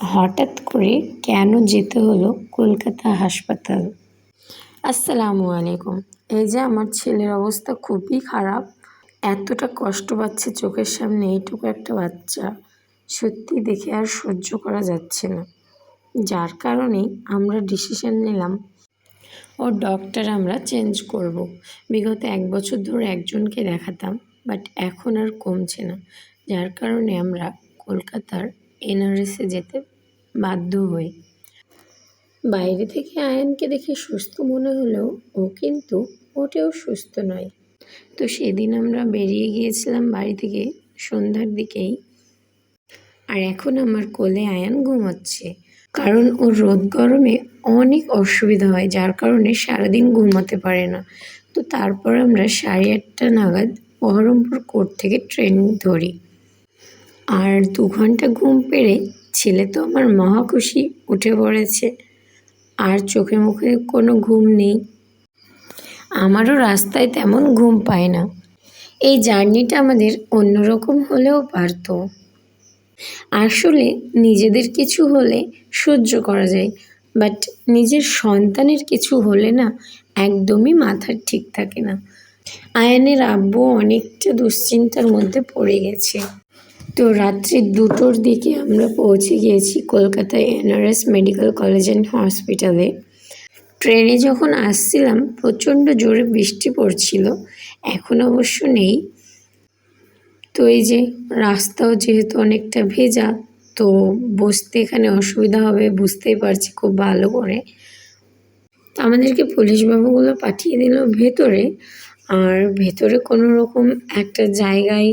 হঠাৎ করে কেন যেতে হলো কলকাতা হাসপাতাল? আসসালামু আলাইকুম। এই যে আমার ছেলের অবস্থা খুবই খারাপ। এতটা কষ্ট পাচ্ছে চোখের সামনে এইটুকু একটা বাচ্চা। সত্যি দেখে আর সহ্য করা যাচ্ছে না। যার কারণে আমরা ডিসিশন নিলাম, ও ডক্টর আমরা চেঞ্জ করব। বিগত এক বছর ধরে একজনকে দেখাতাম বাট এখন আর কমছে না। যার কারণে আমরা কলকাতার এনআরএসে যেতে বাধ্য হই। বাইরে থেকে আয়ানকে দেখে সুস্থ মনে হলেও ও কিন্তু মোটেও সুস্থ নয়। তো সেদিন আমরা বেরিয়ে গিয়েছিলাম বাড়ি থেকে সন্ধ্যার দিকেই। আর এখন আমার কোলে আয়ান ঘুমাচ্ছে। কারণ ও রোদ গরমে অনেক অসুবিধা হয়, যার কারণে সারাদিন ঘুমাতে পারে না। তো তারপর আমরা সাড়ে আটটা নাগাদ বহরমপুর কোর্ট থেকে ট্রেন ধরি। আর দু ঘণ্টা ঘুম পেরে ছেলে তো আমার মহা খুশি, উঠে পড়েছে। আর চোখে মুখে কোনো ঘুম নেই। আমারও রাস্তায় তেমন ঘুম পায় না। এই জার্নিটা আমাদের অন্যরকম হলেও পারতো। আসলে নিজেদের কিছু হলে সহ্য করা যায় বাট নিজের সন্তানের কিছু হলে না একদমই মাথার ঠিক থাকে না। আয়ানের আব্বু অনেকটা দুশ্চিন্তার মধ্যে পড়ে গেছে। তো রাত্রি দুটোর দিকে আমরা পৌঁছে গিয়েছি কলকাতায় এনআরএস মেডিকেল কলেজ অ্যান্ড হসপিটালে। ট্রেনে যখন আসছিলাম, প্রচণ্ড জোরে বৃষ্টি পড়ছিল, এখন অবশ্য নেই। তো এই যে রাস্তাও যেহেতু অনেকটা ভেজা, তো বসতে এখানে অসুবিধা হবে, বুঝতেই পারছি খুব ভালো করে। তো আমাদেরকে পুলিশবাবুগুলো পাঠিয়ে দিল ভেতরে, আর ভেতরে কোনো রকম একটা জায়গায়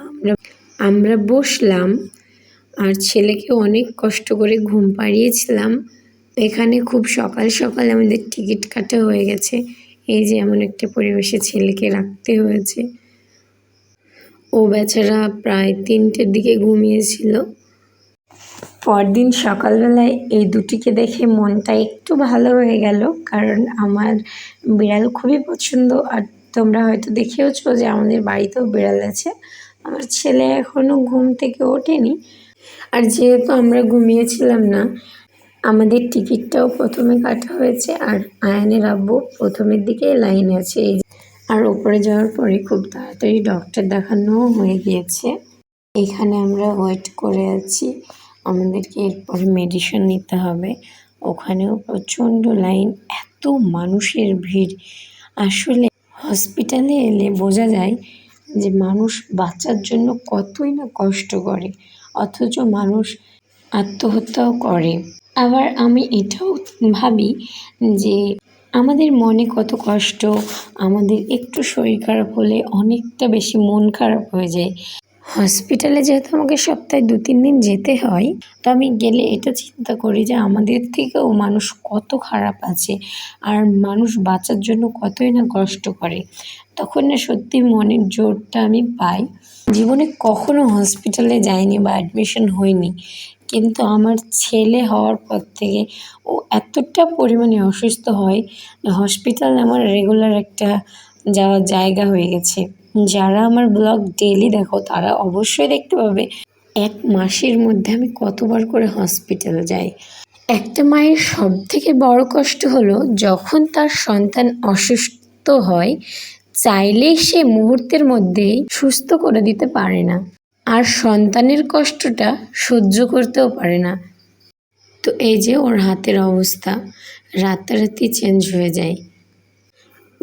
আমরা আমরা বসলাম আর ছেলেকে অনেক কষ্ট করে ঘুম পাড়িয়েছিলাম। এখানে খুব সকাল সকাল আমাদের টিকিট কাটা হয়ে গেছে। এই যে এমন একটা পরিবেশে ছেলেকে রাখতে হয়েছে। ও বেচারা প্রায় তিনটের দিকে ঘুমিয়েছিল। পরদিন সকালবেলায় এই দুটিকে দেখে মনটা একটু ভালো হয়ে গেল, কারণ আমার বিড়াল খুবই পছন্দ। আর তোমরা হয়তো দেখেওছো যে আমাদের বাড়িতেও বিড়াল আছে। আমার ছেলে এখনও ঘুম থেকে ওঠেনি। আর যেহেতু আমরা ঘুমিয়েছিলাম না, আমাদের টিকিটটাও প্রথমে কাটা হয়েছে আর আয়নের আব্বু প্রথমের দিকে লাইনে আছে। এই আর ওপরে যাওয়ার পরে খুব তাড়াতাড়ি ডক্টর দেখানোও হয়ে গিয়েছে। এখানে আমরা ওয়েট করে আছি। আমাদেরকে এরপরে মেডিসিন নিতে হবে। ওখানেও প্রচণ্ড লাইন এত মানুষের ভিড়। আসলে হসপিটালে এলে বোঝা যায় যে মানুষ বাঁচার জন্য কতই না কষ্ট করে, অথচ মানুষ আত্মহত্যাও করে। আবার আমি এটাও ভাবি যে আমাদের মনে কত কষ্ট, আমাদের একটু শরীর খারাপ হলে অনেকটা বেশি মন খারাপ হয়ে যায়। হসপিটালে যেহেতু আমাকে সপ্তাহে দু, তিন দিন যেতে হয়, তো আমি গেলে এটা চিন্তা করি যে আমাদের থেকেও মানুষ কত খারাপ আছে আর মানুষ বাঁচার জন্য কতই না কষ্ট করে। তখন না সত্যি মনের জোরটা আমি পাই। জীবনে কখনো হসপিটালে যাইনি বা অ্যাডমিশন হয়নি কিন্তু আমার ছেলে হওয়ার পর থেকে ও এতটা পরিমাণে অসুস্থ হয়, হসপিটাল আমার রেগুলার একটা যাওয়ার জায়গা হয়ে গেছে। যারা আমার ব্লগ ডেলি দেখো, তারা অবশ্যই দেখতে পাবে। এক মাসের মধ্যে আমি কতবার করে হসপিটাল যাই। একটা মায়ের সব থেকে বড় কষ্ট হলো, যখন তার সন্তান অসুস্থ হয়, চাইলেই সে মুহূর্তের মধ্যেই সুস্থ করে দিতে পারে না। আর সন্তানের কষ্টটা সহ্য করতেও পারে না। তো এই যে ওর হাতের অবস্থা, রাতারাতি চেঞ্জ হয়ে যায়।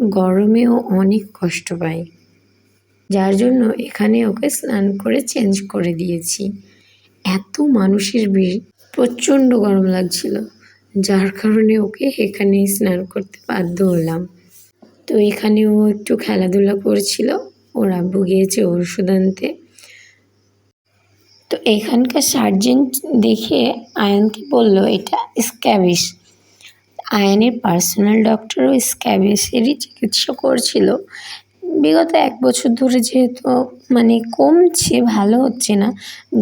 গরমেও অনেক কষ্ট পায়। যার জন্য এখানে ওকে স্নান করে চেঞ্জ করে দিয়েছি। এত মানুষের ভিড়, প্রচণ্ড গরম লাগছিল। যার কারণে ওকে এখানে স্নান করতে বাধ্য হলাম। তো এখানে ও একটু খেলাধুলা করছিল, ওর আব্বু গিয়েছে ওষুধ আনতে। তো এখানকার সার্জেন দেখে আয়নকে বলল, এটা স্ক্যাবিস আয়নের পার্সোনাল ডক্টরও স্ক্যাবিসেরই চিকিৎসা করছিল। বিগত এক বছর ধরে যেহেতু মানে কমছে, ভালো হচ্ছে না,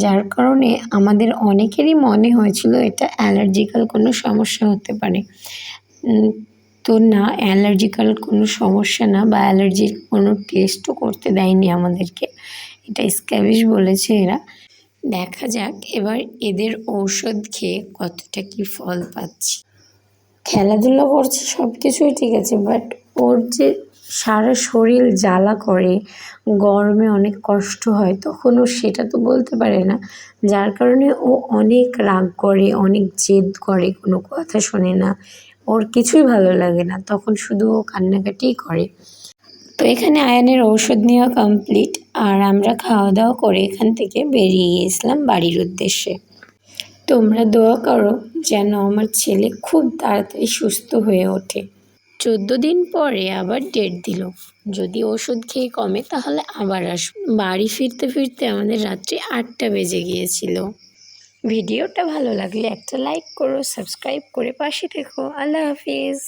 যার কারণে আমাদের অনেকেরই মনে হয়েছিল এটা অ্যালার্জিক্যাল কোনো সমস্যা হতে পারে। তো না, অ্যালার্জিক্যাল কোনো সমস্যা না বা অ্যালার্জির কোনো টেস্টও করতে দেয়নি আমাদেরকে, এটা স্ক্যাবিস বলেছে এরা। দেখা যাক, এবার এদের ঔষধ খেয়ে কতটা কি ফল পাচ্ছি। খেলাধুলা করছে সব কিছুই ঠিক আছে বাট ওর যে সারা শরীর জ্বালা করে, গরমে অনেক কষ্ট হয় তখন ও সেটা তো বলতে পারে না। যার কারণে ও অনেক রাগ করে, অনেক জেদ করে, কোনো কথা শোনে না। ওর কিছুই ভালো লাগে না, তখন শুধু ও কান্নাকাটিই করে। তো এখানে আয়ানের ঔষধ নেওয়া কমপ্লিট, আর আমরা খাওয়া দাওয়া করে এখান থেকে বেরিয়ে গিয়েছিলাম বাড়ির উদ্দেশ্যে। তোমরা দোয়া করো যেন আমার ছেলে খুব তাড়াতাড়ি সুস্থ হয়ে ওঠে। চোদ্দ দিন পরে আবার ডেট দিল। যদি ওষুধ খেয়ে কমে তাহলে আবার আস বাড়ি ফিরতে ফিরতে আমাদের রাত্রি আটটা বেজে গিয়েছিল। ভিডিওটা ভালো লাগলে একটা লাইক করো সাবস্ক্রাইব করে পাশে থেকো। আল্লাহ হাফিজ।